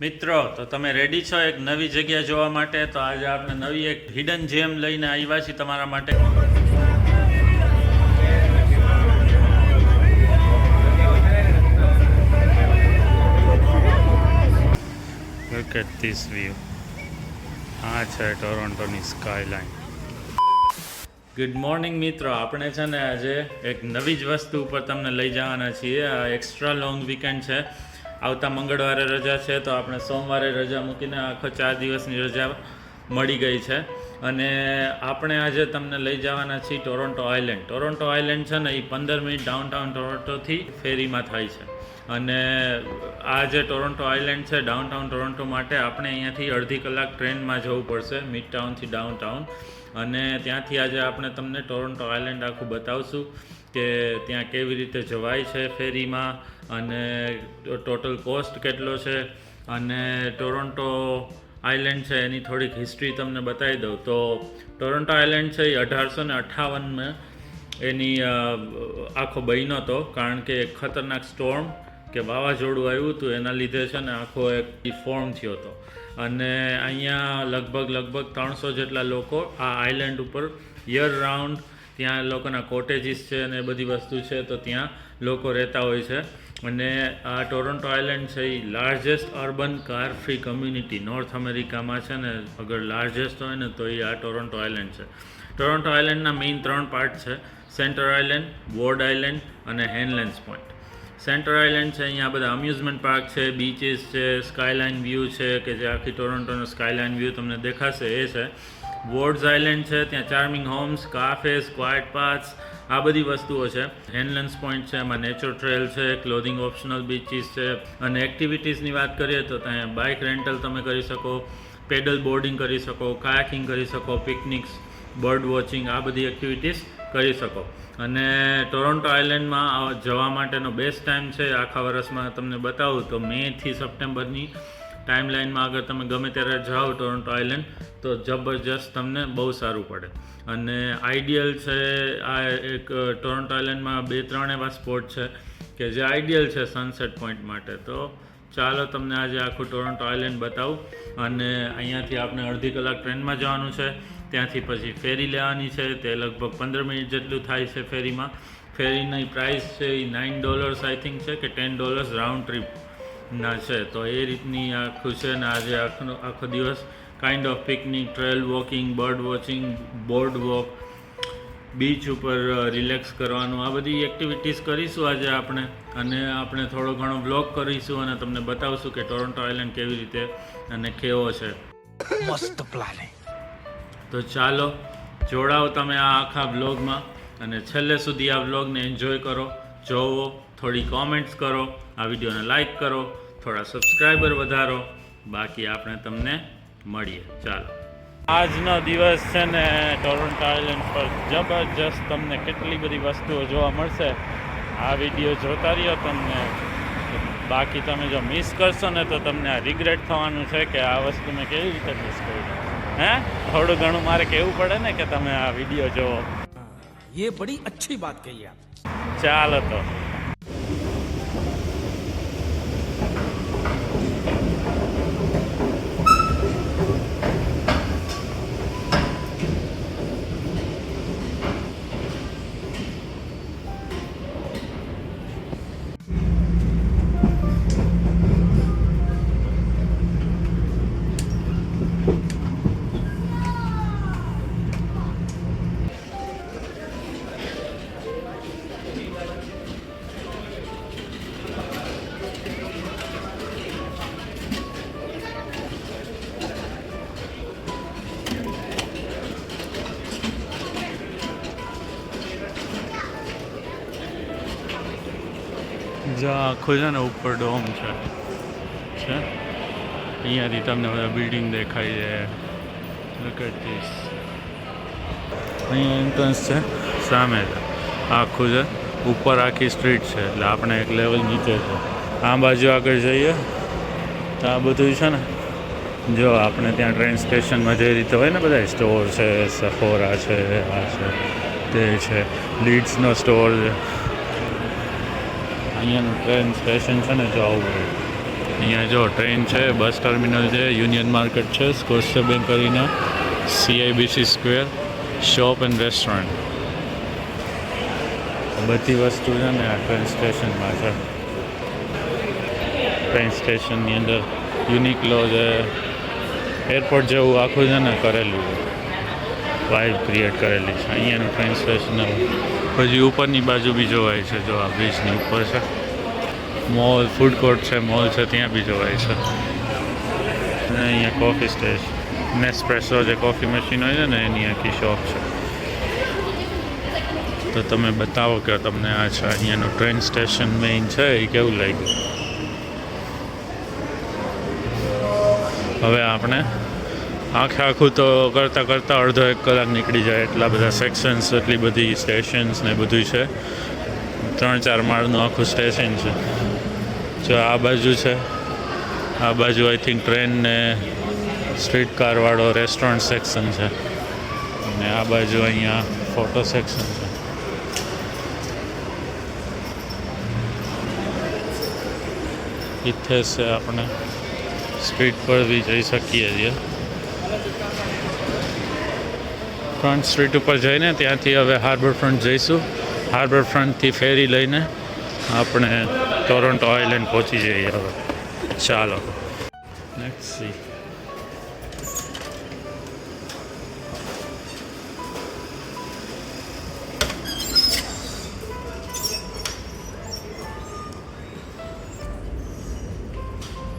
મિત્રો, તો તમે રેડી છો એક નવી જગ્યા જોવા માટે? તો આજે આપણે નવી એક હિડન જેમ લઈને આવ્યા છીએ તમારા માટે. Look at this view. આ છે ટોરોન્ટોની સ્કાયલાઇન ગુડ મોર્નિંગ મિત્રો. આપણે છે ને આજે એક નવી જ વસ્તુ ઉપર તમને લઈ જવાના છીએ. આ એક્સ્ટ્રા લોંગ વીકેન્ડ છે. આવતા મંગળવારે રજા છે તો આપણે સોમવારે રજા મૂકીને આખો ચાર દિવસની રજા મળી ગઈ છે. અને આપણે આજે તમને લઈ જવાના છીએ ટોરોન્ટો આઇલેન્ડ. ટોરોન્ટો આઇલેન્ડ છે ને એ પંદર મિનિટ ડાઉનટાઉન ટોરોન્ટોથી ફેરીમાં થાય છે. અને આ જે ટોરોન્ટો આઇલેન્ડ છે ડાઉનટાઉન ટોરોન્ટો માટે આપણે અહીંયાથી અડધી કલાક ટ્રેનમાં જવું પડશે મિડ ટાઉનથી ડાઉનટાઉન. અને ત્યાંથી આજે આપણે તમને ટોરન્ટો આઇલેન્ડ આખું બતાવશું કે ત્યાં કેવી રીતે જવાય છે ફેરીમાં અને ટોટલ કોસ્ટ કેટલો છે અને ટોરન્ટો આઇલેન્ડ છે એની થોડીક હિસ્ટ્રી તમને બતાવી દઉં. તો ટોરન્ટો આઇલેન્ડ છે એ અઢારસો ને અઠ્ઠાવનમાં એની આખો બન્યો હતો, કારણ કે એક ખતરનાક સ્ટોર્મ કે વાવાઝોડું આવ્યું હતું, એના લીધે છે ને આખો એક ફોર્મ થયો હતો. અને અહીંયા લગભગ લગભગ ત્રણસો જેટલા લોકો આ આઇલેન્ડ ઉપર યર રાઉન્ડ ત્યાં લોકોના કોટેજીસ છે અને બધી વસ્તુ છે, તો ત્યાં લોકો રહેતા હોય છે. અને આ ટોરોન્ટો આઇલેન્ડ છે એ largest urban car free community north અમેરિકામાં છે ને અગર લાર્જેસ્ટ હોય ને તો એ આ ટોરોન્ટો આઇલેન્ડ છે. ટોરોન્ટો આઇલેન્ડના મેઇન ત્રણ પાર્ટ છે સેન્ટર આઇલેન્ડ વોર્ડ આઇલેન્ડ અને હેનલેન્સ પોઈન્ટ સેન્ટર આઇલેન્ડ છે, અહીંયા બધા અમ્યુઝમેન્ટ પાર્ક છે બીચીસ છે સ્કાયલાઇન વ્યૂ છે, કે જે આખી ટોરન્ટોનો સ્કાયલાઇન વ્યૂ તમને દેખાશે એ છે. વોર્ડ્સ આઇલેન્ડ છે, ત્યાં charming homes cafes quiet parks આ બધી વસ્તુઓ છે. હેન્ડલન્સ પોઈન્ટ છે એમાં નેચર ટ્રેલ છે ક્લોથિંગ ઓપ્શનલ બીચીસ છે. અને એક્ટિવિટીઝની વાત કરીએ તો ત્યાં બાઇક રેન્ટલ તમે કરી શકો પેડલ બોર્ડિંગ કરી શકો કાયાકિંગ કરી શકો પિકનિક્સ બર્ડ વોચિંગ આ બધી એક્ટિવિટીઝ કરી શકો. અને ટોરોન્ટો આઇલેન્ડમાં જવા માટેનો બેસ્ટ ટાઈમ છે. આખા વર્ષમાં તમને બતાવું તો મેથી સપ્ટેમ્બરની ટાઈમ લાઈનમાં અગર તમે ગમે ત્યારે જાઓ ટોરોન્ટો આઇલેન્ડ, તો જબરજસ્ત તમને બહુ સારું પડે. અને આઈડિયલ છે આ એક ટોરોન્ટો આઇલેન્ડમાં બે ત્રણ એવા સ્પોટ છે કે જે આઈડિયલ છે સનસેટ પોઈન્ટ માટે. તો ચાલો તમને આજે આખું ટોરોન્ટો આઇલેન્ડ બતાવું. અને અહીંયાથી આપણે અડધી કલાક ટ્રેનમાં જવાનું છે. ત્યાંથી પછી ફેરી લેવાની છે. તે લગભગ પંદર મિનિટ જેટલું થાય છે ફેરીમાં. ફેરીની પ્રાઇસ છે એ નાઇન ડોલર્સ આઈ થિંક છે કે ટેન ડોલર્સ રાઉન્ડ ટ્રીપના છે. તો એ રીતની આખું છે ને આજે આખો આખો દિવસ kind of picnic trail walking bird watching boardwalk beach ઉપર રિલેક્સ કરવાનું. આ બધી એક્ટિવિટીઝ કરીશું આજે આપણે. અને આપણે થોડો ઘણો બ્લોગ કરીશું અને તમને બતાવશું કે ટોરન્ટો આઇલેન્ડ કેવી રીતે અને કેવો છે. મસ્ત પ્લાનિંગ તો ચાલો જોડાઓ તમે આ આખા બ્લોગમાં અને છેલ્લે સુધી આ બ્લોગને એન્જોય કરો, જોવો, થોડી કોમેન્ટ્સ કરો, આ વિડીયોને લાઇક કરો, થોડા સબસ્ક્રાઈબર વધારો, બાકી આપણે તમને મળીએ. ચાલો. આજનો દિવસ છે ને ટોરન્ટ આઇલેન્ડ પર જબરજસ્ત તમને કેટલી બધી વસ્તુઓ જોવા મળશે. આ વીડિયો જોતા રહ્યો તમને. બાકી તમે જો મિસ કરશો ને તો તમને આ રિગ્રેટ થવાનું છે કે આ વસ્તુ મેં કેવી રીતે મિસ કરી હે? થોડું ઘણું મારે કહેવું પડે ને કે તમે આ વીડિયો જોવો. એ બડી અચ્છી બાત કહી આપ. ચાલો તો. જ્યાં આખું છે ને ઉપર ડોમ છે. છે? અહીંયાથી તમને બધા બિલ્ડિંગ દેખાય છે. અહીંયા એન્ટ્રન્સ છે. સામે છે. આખું છે. ઉપર આખી સ્ટ્રીટ છે. એટલે આપણે એક લેવલ નીચે છે. આ બાજુ આગળ જઈએ. તો આ બધું છે ને, જો આપણે ત્યાં ટ્રેન સ્ટેશનમાં જે રીતે હોય ને બધા સ્ટોર છે સફોરા છે, આ છે, તે છે. લીડ્સનો સ્ટોર છે. અહીંયાનું ટ્રેન સ્ટેશન છે ને જો આવું અહીંયા જો ટ્રેન છે બસ ટર્મિનલ છે યુનિયન માર્કેટ છે સ્કોશિયા બેંક કરીને CIBC square shop and restaurant બધી વસ્તુ છે ને આ ટ્રેન સ્ટેશનમાં છે. ટ્રેન સ્ટેશનની અંદર યુનિકલો છે. એરપોર્ટ જેવું આખું છે ને કરેલું છે. વાઇબ ક્રિએટ કરેલી છે. અહીંયાનું ટ્રેન સ્ટેશન પછી ઉપરની બાજુ બી જોવાય છે, જો આ બ્રિજની ઉપર છે. મોલ ફૂડ કોર્ટ છે મોલ છે, ત્યાં બી જોવાય છે. અને અહીંયા કોફી સ્ટેશન નેસ્પ્રેસો જે કોફી મશીન હોય છે ને, એની આખી શોપ છે. તો તમે બતાવો કે તમને આ છે, અહીંયાનું ટ્રેન સ્ટેશન મેઇન છે, એ કેવું લાગ્યું? હવે આપણે આખે આખું તો કરતાં કરતાં અડધો એક કલાક નીકળી જાય. એટલા બધા સેક્શન્સ એટલી બધી સ્ટેશન્સ ને બધું છે. ત્રણ ચાર માળનું આખું સ્ટેશન છે. જો આ બાજુ છે. આ બાજુ આઈ થિંક ટ્રેન ને સ્ટ્રીટ કારવાળો રેસ્ટોરન્ટ સેક્શન છે. અને આ બાજુ અહીંયા ફોટો સેક્શન છે. ઇથે છે આપણે. સ્ટ્રીટ પર બી જઈ શકીએ છીએ. ફ્રન્ટ સ્ટ્રીટ ઉપર જઈને ત્યાંથી હવે હાર્બર ફ્રન્ટ જઈશું. હાર્બર ફ્રન્ટથી ફેરી લઈને આપણે ટોરન્ટો આઇલેન્ડ પહોંચી જઈએ હવે. ચાલો. Next see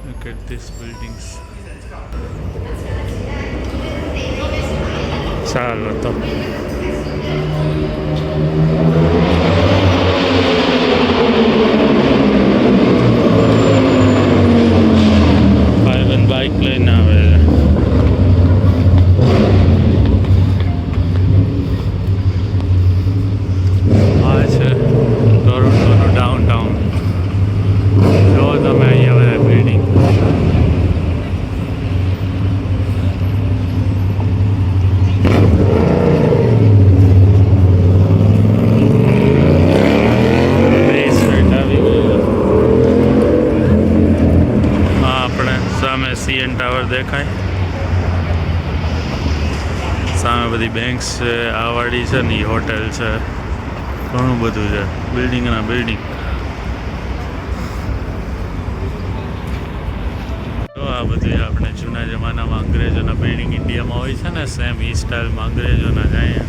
Look at these buildings. ચાલો તો ભાઈબંધ બાઇક લઈને આવે છે આ છે ટોરોન્ટોનું ડાઉન ટાઉન જો તમે અહીંયા બધા બિલ્ડિંગ બેસમેન્ટ આવી ગયું હા આપણે સામે સીએન ટાવર દેખાય સામે બધી બેંક્સ છે, આ વાડી છે ને એ હોટેલ છે. ઘણું બધું છે. બિલ્ડિંગના બિલ્ડિંગ તો આ બધી આપણે જૂના જમાનામાં અંગ્રેજોના બિલ્ડિંગ ઇન્ડિયામાં હોય છે ને સેમ ઈ સ્ટાઇલમાં અંગ્રેજોના જાય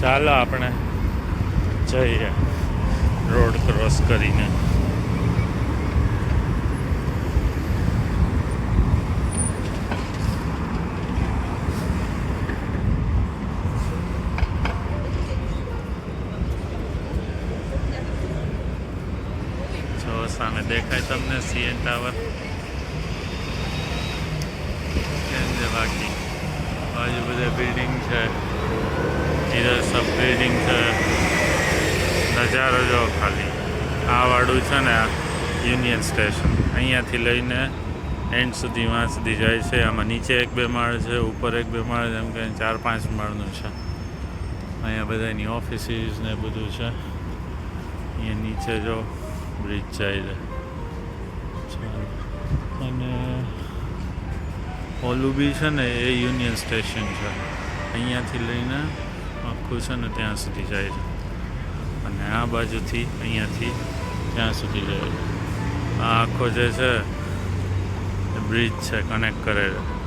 ચાલો આપણે જઈએ. રોડ ક્રોસ કરીને જો સામે દેખાય તમને સીએન ટાવર? બાકી? બાજુ બધા બિલ્ડિંગ છે. ઇધર સબ બિલ્ડિંગ છે. નજારો જો ખાલી. આ વાળું છે ને યુનિયન સ્ટેશન અહીંયાથી લઈને એન્ડ સુધી વાં સુધી જાય છે. આમાં નીચે એક બે માળ છે, ઉપર એક બે માળ એમ કે ચાર પાંચ માળનું છે. અહીંયા બધાની ઓફિસીસ ને બધું છે. અહીંયા નીચે જો બ્રિજ જાય છે. અને ઓલું બી છે ને, એ યુનિયન સ્ટેશન છે. અહીંયાથી લઈને આખું છે ને ત્યાં સુધી જાય છે. અને આ બાજુથી અહીંયાથી ત્યાં સુધી જાય છે. આ આખો જે છે, એ બ્રિજ છે કનેક્ટ કરે છે.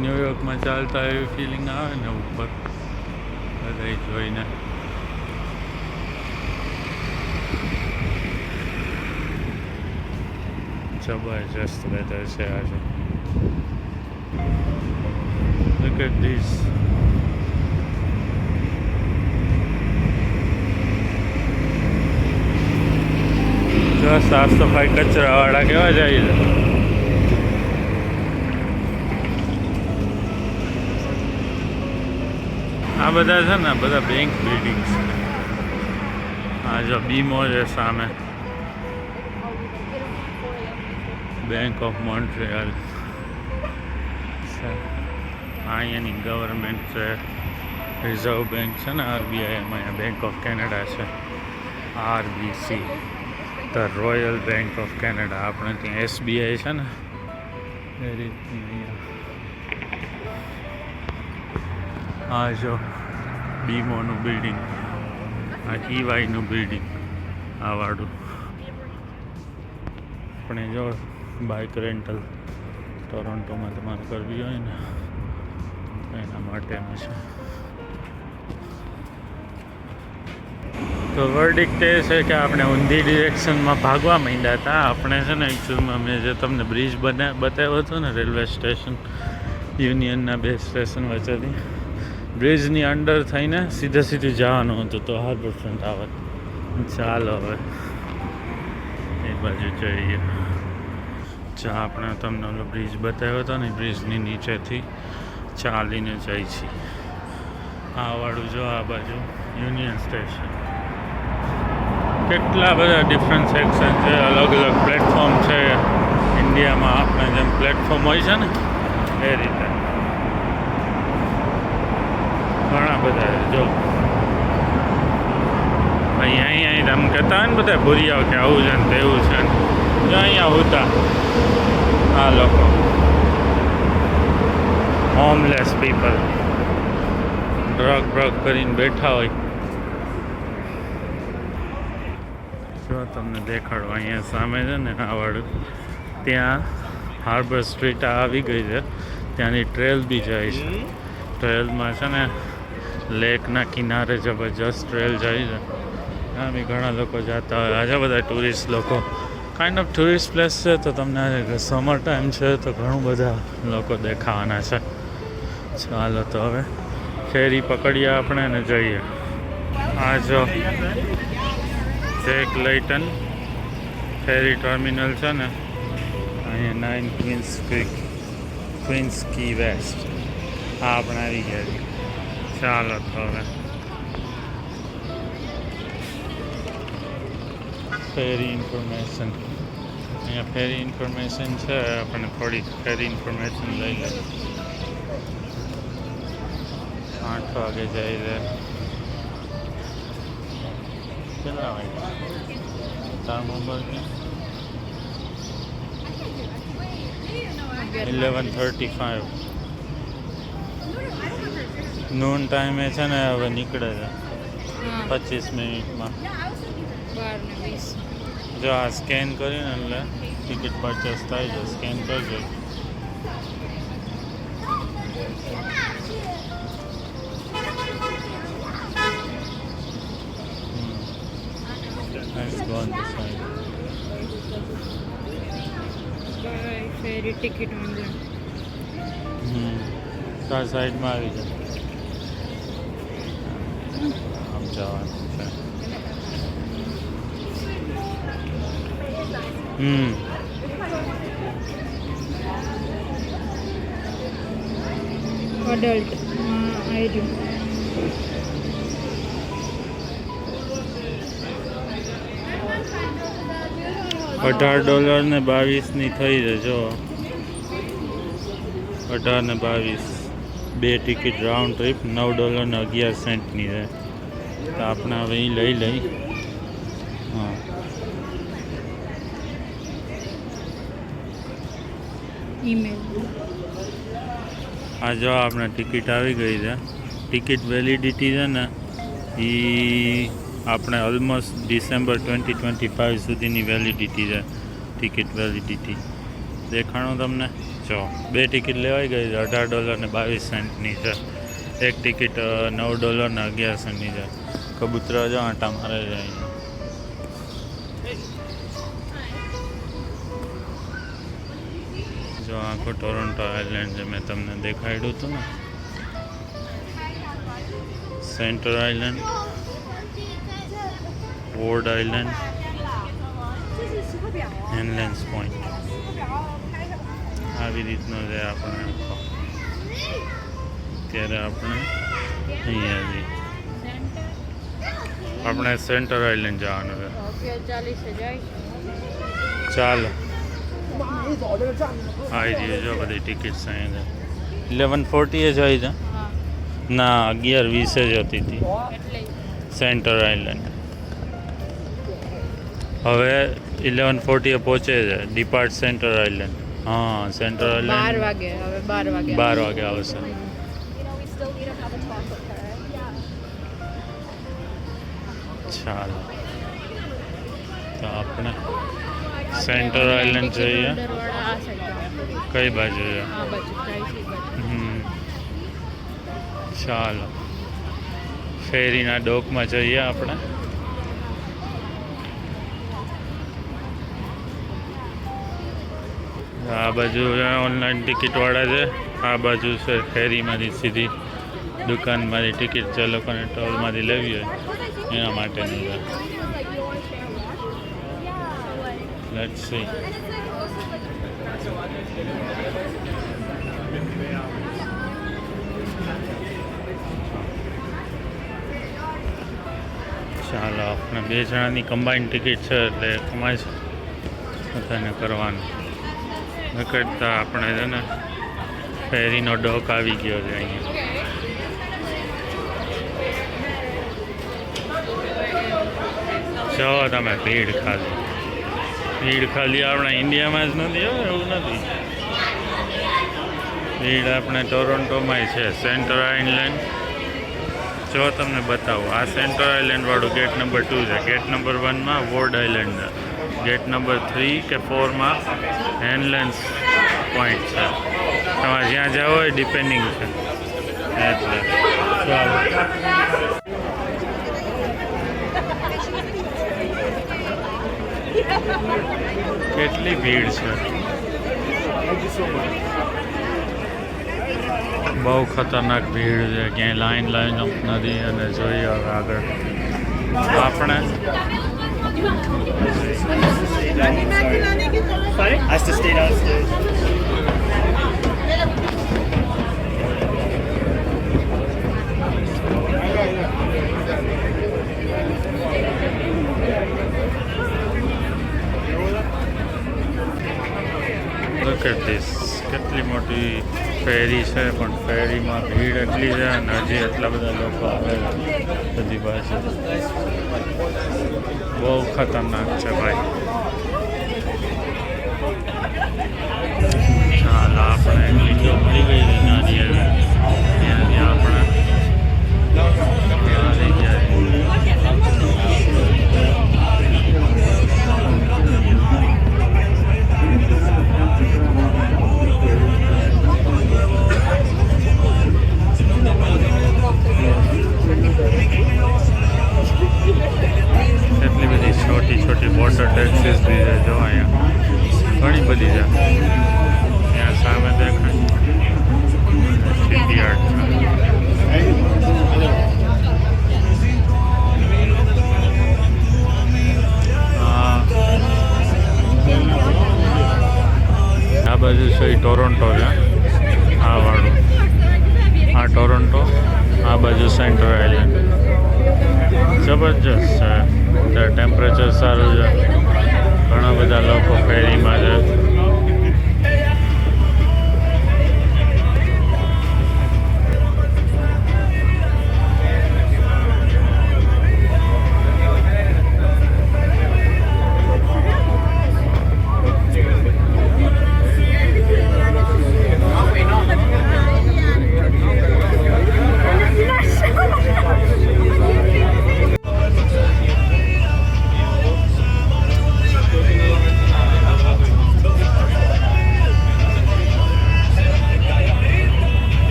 ન્યુયોર્કમાં ચાલતા એવી ફિલિંગ આવે ને ઉપર. બધા જોઈને. જબરજસ્ત વેધર છે આજે Look at this. જો સાફ સફાઈ કચરા વાળા કેવા જાય છે આ બધા છે ને બધા બેંક બિલ્ડિંગ્સ આ જો બીમો છે સામે બેંક ઓફ મોન્ટ્રિયલ અહીંયાની ગવર્મેન્ટ છે. રિઝર્વ બેંક છે ને આરબીઆઈ એમાં અહીંયા બેંક ઓફ કેનેડા છે. RBC the royal bank of Canada આપણે ત્યાં એસબીઆઈ છે ને. એ રીતની અહીંયા. આ જો બીમોનું બિલ્ડિંગ આ ઈવાયનું બિલ્ડિંગ આ વાળું. આપણે જો બાઇક રેન્ટલ ટોરોન્ટોમાં તમારે કરવી હોય ને તો એના માટેનું છે. તો વર્ડિક્ટ એ છે કે આપણે ઊંધી ડિરેક્શનમાં ભાગવા માંડ્યા હતા. આપણે છે ને એકચ્યુઅલમાં મેં જે તમને બ્રિજ બના, બતાવ્યો હતો ને રેલવે સ્ટેશન યુનિયનના બે સ્ટેશન વચ્ચેથી બ્રિજની અંડર થઈને સીધે સીધું જવાનું હતું તો હાર્બર ફ્રન્ટ આવત ચાલો હવે એ બાજુ જઈએ. જ્યાં આપણે તમને ઓલો બ્રિજ બતાવ્યો હતો ને બ્રિજની નીચેથી ચાલીને જાય છે. આવાળું જો આ બાજુ યુનિયન સ્ટેશન કેટલા બધા ડિફરન્ટ સેક્શન છે, અલગ અલગ પ્લેટફોર્મ છે. ઇન્ડિયામાં આપણે જેમ પ્લેટફોર્મ હોય છે ને, એ રીતે. ઘણા બધા જો. અહીંયા અહીંયા આમ કહેતા હોય ને બધા ભૂરિયાઓ કે આવું છે ને તેવું છે ને. જો અહીંયા હોતા. આ લોકો. હોમલેસ પીપલ ડ્રગ બ્રગ કરીને બેઠા હોય. જો તમને દેખાડો, અહીંયા સામે છે ને, આ ત્યાં હાર્બર સ્ટ્રીટ આવી ગઈ છે. ત્યાંની ટ્રેલ બી જાય છે. ટ્રેલમાં છે ને લેકના કિનારે જબરજસ્ત ટ્રેલ જાય છે. ત્યાં બી ઘણા લોકો જતા હોય. આજે બધા ટુરિસ્ટ લોકો. કાઇન્ડ ઓફ ટુરિસ્ટ પ્લેસ છે, તો તમને સમર ટાઈમ છે, તો ઘણું બધા લોકો દેખાવાના છે. ચાલો તો હવે ફેરી પકડીએ આપણે ને જઈએ. આ જો જેક લૈટન ફેરી ટર્મિનલ છે ને, અહીંયા nine Queens quick Queens quay west આ આપણે આવી ગયા ચાલો તો હવે ફેરી ઇન્ફોર્મેશન અહીંયા ફેરી ઇન્ફોર્મેશન છે આપણે થોડી ફેરી ઇન્ફોર્મેશન લઈ લઈએ આઠ વાગે જાય છે કેટલા વાગે તાર mobile eleven thirty five noon ટાઈમે છે ને હવે નીકળે છે પચીસ મિનિટમાં બાર ને વીસ જો આ સ્કેન કરીને એટલે ટિકિટ પરચેસ થાય છે સ્કેન કરજો. Let's go on this side. Ferry ticket online હમ તો આ સાઈડમાં આવી જાય આમ જવાનું. હમ. અડલ્ટ આવી રહ્યું અઢાર ડોલર ને બાવીસની થઈ જજો અઢાર ને બાવીસ. બે ટિકિટ રાઉન્ડ ટ્રીપ નવ ડોલર ને અગિયાર સેન્ટની છે. તો આપણે હવે અહીં લઈ લઈ હા ઈમેલ આ જો આપણે ટિકિટ આવી ગઈ છે. ટિકિટ વેલિડિટી છે ને એ આપણે almost December twenty twenty five સુધીની વેલિડિટી છે. ટિકિટ વેલિડિટી દેખાણું તમને? જો, બે ટિકિટ લેવાઈ ગઈ છે, અઢાર ડોલર ને બાવીસ સેન્ટની છે. એક ટિકિટ નવ ડોલર ને અગિયાર સેન્ટની છે. કબૂતરા જો આંટા મારે છે. જો આખો ટોરન્ટો આઇલેન્ડ જે મેં તમને દેખાડ્યું હતું ને centre island ward island Hanlan's point આવી રીતનો છે આપણે ત્યારે આપણે અહીંયા જઈએ આપણે સેન્ટર આઇલેન્ડ જવાનું છે. ચાલો. આવી રહ્યું જો બધી ટિકિટ અહીંયા ઇલેવન ફોર્ટીએ જ આવી છે. ના અગિયાર વીસે જ હતી હતી સેન્ટર આઇલેન્ડ હવે ઇલેવન ફોર્ટીએ પહોંચે છે. ડિપાર્ટ સેન્ટર આઇલેન્ડ હા સેન્ટર બાર આઇલેન્ડ વાગે હવે બાર વાગે. બાર વાગે આવશે. ચાલો. તો આપણે સેન્ટર આઇલેન્ડ જઈએ કઈ બાજુ. ચાલો. ફેરીના ડોકમાં જઈએ આપણે. આ બાજુ ઓનલાઈન ટિકિટવાળા છે. આ બાજુ છે, ફેરીમાંથી સીધી દુકાનમાંથી ટિકિટ જે લોકોને ટોલમાંથી લેવી હોય, એના માટેની છે. Let's see. ચાલો, આપણે બે જણાની કમ્બાઈન ટિકિટ છે, એટલે કમાય છે બધાને કરવાનું. નકરતા આપણે છે ને, ફેરીનો ડોક આવી ગયો છે અહીંયા. જો તમે, ભીડ ખાલી. ભીડ ખાલી આપણા ઇન્ડિયામાં જ નથી હવે એવું નથી. ભીડ આપણે ટોરોન્ટોમાંય છે. Centre island. જો તમને બતાવું, આ સેન્ટર આઇલેન્ડ વાળું ગેટ નંબર ટુ છે. ગેટ નંબર વનમાં ward island gate number three કે ફોરમાં હેન્ડલેન્સ પોઈન્ટ છે. તમારે જ્યાં જાઓ હોય ડિપેન્ડિંગ છે. એટલે. કેટલી ભીડ છે. બહુ ખતરનાક ભીડ છે. ક્યાંય લાઈન લાઈન નથી અને જોઈએ હવે આગળ. આપણે Has to stay downstairs. At this. કેટલી મોટી ફેરી છે, પણ ફેરીમાં ભીડ એટલી છે અને હજી એટલા બધા લોકો આવેલા બધી પાસે બહુ ખતરનાક છે ભાઈ ચાલ, આપણે વીડિયો મળી ગઈ હતી સારું છે. ઘણા બધા લોકો ફેરીમાં છે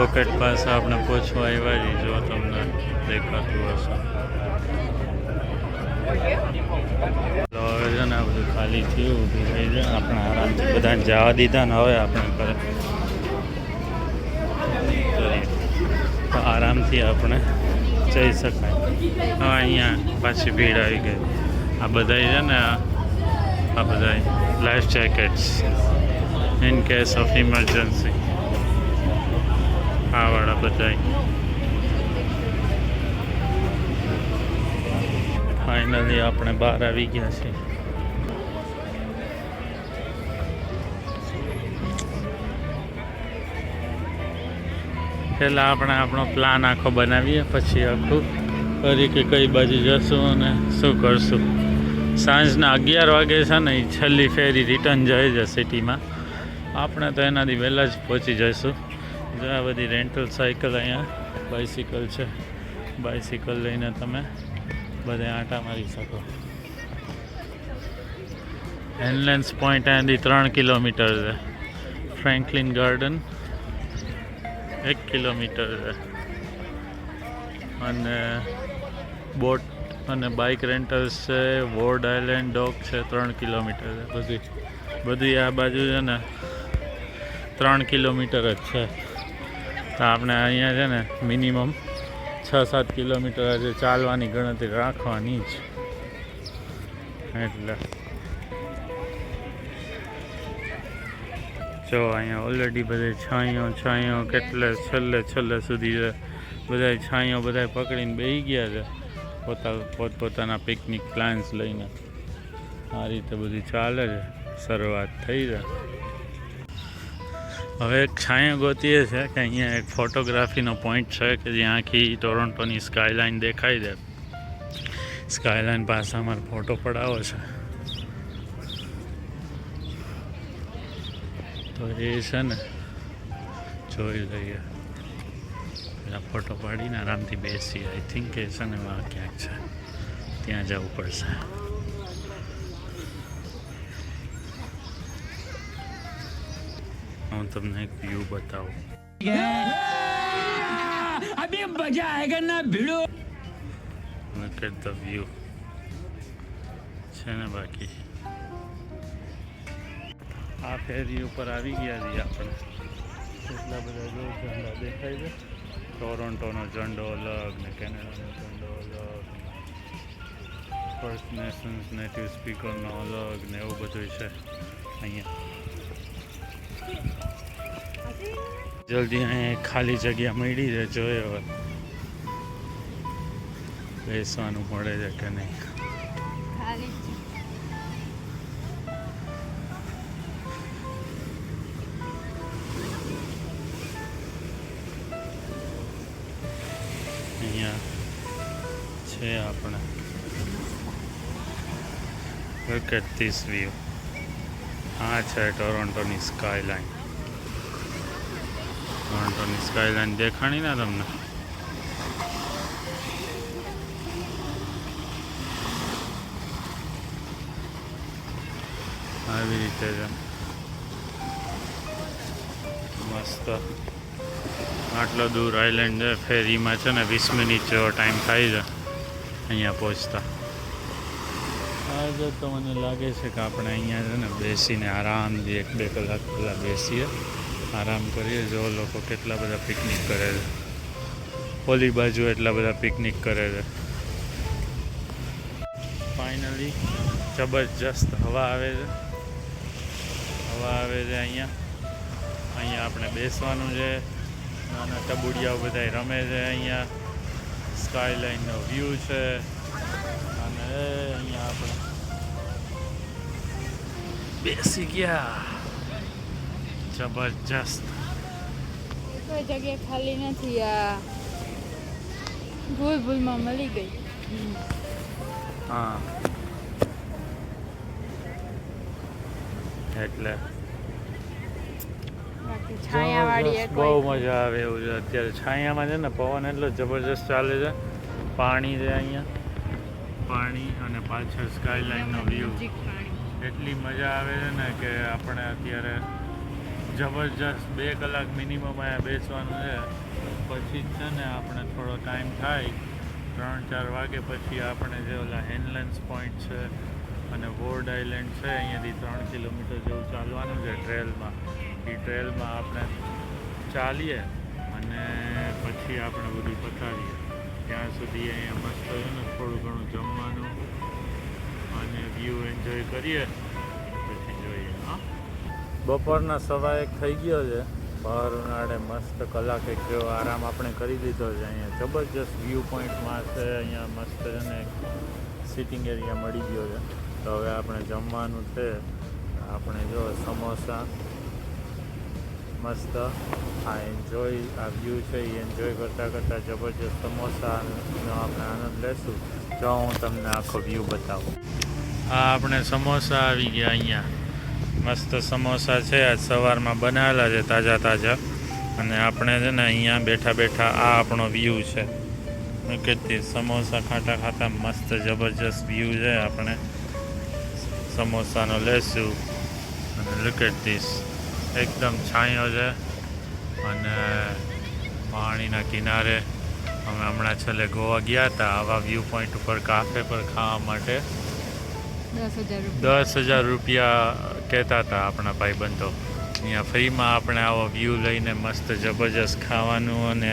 ડોકેટ પાસે આપણે પહોંચવા આવ્યા છીએ, જો તમને દેખાતું હશે. હવે છે ને આ બધું ખાલી થયું, ઊભી થઈ જાય આપણે આરામથી બધાને જવા દીધા ને હવે આપણે કરે તો આરામથી આપણે જઈ શકાય. હવે અહીંયા પાછી ભીડ આવી ગઈ. આ બધાય છે ને આ બધાય life jackets in case of emergency બધાય. ફાઇનલી આપણે બહાર આવી ગયા છીએ. પહેલાં આપણે આપણો પ્લાન આખો બનાવીએ, પછી આખું ફરી કે કઈ બાજુ જશું અને શું કરશું. સાંજના અગિયાર વાગે છે ને એ છેલ્લી ફેરી રિટર્ન જાય છે સિટીમાં આપણે તો એનાથી વહેલા જ પહોંચી જઈશું. જો બધી રેન્ટલ સાયકલ અહીંયા બાઇસિકલ છે. બાઇસિકલ લઈને તમે બધે આંટા મારી શકો. હેનલેન્સ પોઈન્ટ અહીંયાથી ત્રણ કિલોમીટર છે. ફ્રેન્કલિન ગાર્ડન એક કિલોમીટર છે. અને બોટ અને બાઇક રેન્ટલ્સ છે વોર્ડ આઇલેન્ડ ડોક છે, ત્રણ કિલોમીટર છે. બધી બધી આ બાજુ છે ને, ત્રણ કિલોમીટર જ છે. આપણે અહીંયા છે ને મિનિમમ છ સાત કિલોમીટર આજે ચાલવાની ગણતરી રાખવાની જ. એટલે. જો અહીંયા ઓલરેડી બધા છાંયો છાંયો, કેટલે છેલ્લે છેલ્લે સુધી બધા છાંયો બધા પકડીને બેસી ગયા છે. પોતા પોતપોતાના પિકનિક પ્લાન્સ લઈને. આ રીતે બધું ચાલે છે. શરૂઆત થઈ છે. હવે એક છાંયો ગોતીએ છે કે અહીંયા એક ફોટોગ્રાફીનો પોઈન્ટ છે કે જ્યાં આખી ટોરોન્ટોની સ્કાયલાઇન દેખાઈ દે. સ્કાયલાઇન પાસે અમારે ફોટો પડાવો છે. તો એ છે ને, જોઈ લઈએ. પેલા ફોટો પાડીને આરામથી બેસીએ. આઈ થિંક એ છે ને ક્યાંક છે. ત્યાં જવું પડશે. હું તમને એક વ્યૂ બતાવું અભી મજા આયેગા ના ભીડો લુક એટ ધ વ્યૂ છે ને બાકી આ ફેરી ઉપર આવી ગયા છીએ આપણે. એટલા બધા જો ઝંડા દેખાય છે. ટોરોન્ટોનો ઝંડો અલગ ને કેનેડાનો ઝંડો અલગ ફર્સ્ટ નેશન્સ નેટિવ સ્પીકરનો અલગ ને એવું બધું છે. અહીંયા. જલ્દી અહીંયા ખાલી જગ્યા મળી છે જોઈએ હવે. બેસવાનું મળે છે કે નહીં? અહીંયા છે આપણે. At this view. આ છે ટોરોન્ટોની સ્કાયલાઇન ટોરોન્ટોની સ્કાયલાઇન દેખાણી ને તમને. આવી રીતે છે મસ્ત. આટલો દૂર આઈલેન્ડ છે, ફેરીમાં છે ને, વીસ મિનિટ જેવો ટાઈમ થાય છે અહીંયા પહોંચતા. આજે તો મને લાગે છે કે આપણે અહીંયા છે ને, બેસીને આરામથી એક બે કલાક પહેલાં બેસીએ. આરામ કરીએ, જો લોકો કેટલા બધા પિકનિક કરે છે. ઓલી બાજુ એટલા બધા પિકનિક કરે છે. ફાઇનલી જબરજસ્ત હવા આવે છે. હવા આવે છે અહીંયા. અહીંયા આપણે બેસવાનું છે. નાના ટબુડિયાઓ બધા રમે છે અહીંયા. સ્કાયલાઇનનો વ્યૂ છે. અને અહીંયા આપણે બેસી ગયા. જબરજસ્ત. કોઈ જગ્યા ખાલી નથી આ ભૂલ ભૂલમાં મળી ગઈ. હા. એટલે. બહુ મજા આવે એવું છે. અત્યારે છાયામાં છે ને પવન એટલો જબરજસ્ત ચાલે છે. પાણી છે અહીંયા. પાણી અને પાછળ સ્કાયલાઇનનો વ્યૂ એટલી મજા આવે છે ને કે આપણે અત્યારે જબરજસ્ત બે કલાક મિનિમમ અહીંયા બેસવાનું છે. પછી જ છે ને આપણે થોડો ટાઈમ થાય. ત્રણ, ચાર વાગે પછી આપણે જે ઓલા હેનલેન્સ પોઈન્ટ છે અને વોર્ડ આઇલેન્ડ છે, અહીંયાથી ત્રણ કિલોમીટર જેવું ચાલવાનું છે ટ્રેલમાં. એ ટ્રેલમાં આપણે ચાલીએ અને પછી આપણે બધું પતાવીએ ત્યાં સુધી અહીંયા મસ્ત થયું ને થોડું ઘણું જમવાનું અને વ્યૂ એન્જોય કરીએ. બપોરના સવા એક થઈ ગયો છે. બહાર ઉનાળે મસ્ત કલાક એક જેવો આરામ આપણે કરી લીધો છે. અહીંયા જબરજસ્ત વ્યૂ પોઈન્ટમાં છે. અહીંયા મસ્ત છે ને સિટિંગ એરિયા મળી ગયો છે. તો હવે આપણે જમવાનું છે. આપણે જો સમોસા મસ્ત આ એન્જોય આ વ્યૂ છે એ એન્જોય કરતાં કરતાં જબરજસ્ત સમોસાનો આપણે આનંદ લેશું. જો હું તમને આખો વ્યૂ બતાવું. આ આપણે સમોસા આવી ગયા અહીંયા. મસ્ત સમોસા છે. આજ સવારમાં બનાવેલા છે તાજા તાજા. અને આપણે છે ને અહીંયા બેઠા બેઠા આ આપણો વ્યૂ છે. કેટલી સમોસા ખાતા ખાતા મસ્ત જબરજસ્ત વ્યૂ છે. આપણે સમોસાનો લેશું. અને લુક એટ ધીસ એકદમ છાંયો છે. અને પાણીના કિનારે અમે હમણાં છેલ્લે ગોવા ગયા હતા. આવા વ્યૂ પોઈન્ટ ઉપર કાફે પર ખાવા માટે દસ હજાર રૂપિયા કહેતા હતા આપણા ભાઈબંધો. અહીંયા ફ્રીમાં આપણે આવો વ્યૂ લઈને મસ્ત જબરજસ્ત ખાવાનું અને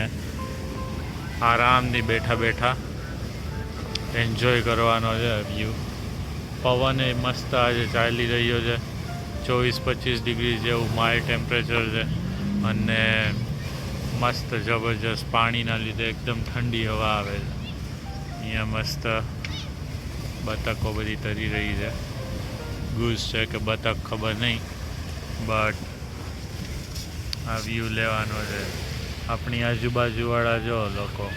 આરામથી બેઠા બેઠા એન્જોય કરવાનો છે વ્યૂ પવન એ મસ્ત આજે ચાલી રહ્યો છે. ચોવીસ પચીસ ડિગ્રી જેવું માઇલ્ડ ટેમ્પરેચર છે અને મસ્ત જબરજસ્ત પાણીના લીધે એકદમ ઠંડી હવા આવે છે. અહીંયા મસ્ત બતકો બધી તરી રહી છે. ગુઝ છે કે બતક ખબર નહીં. બટ આ વ્યૂ લેવાનો છે. આપણી આજુબાજુવાળા જો લોકો,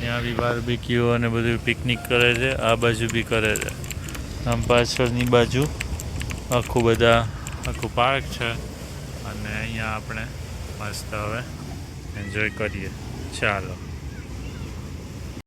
ત્યાં બી બારબીક્યુ અને બધું પિકનિક કરે છે, આ બાજુ બી કરે છે. આમ પાછળની બાજુ આખું બધા, આખું પાર્ક છે. અને અહીંયા આપણે મસ્ત હવે એન્જોય કરીએ. ચાલો.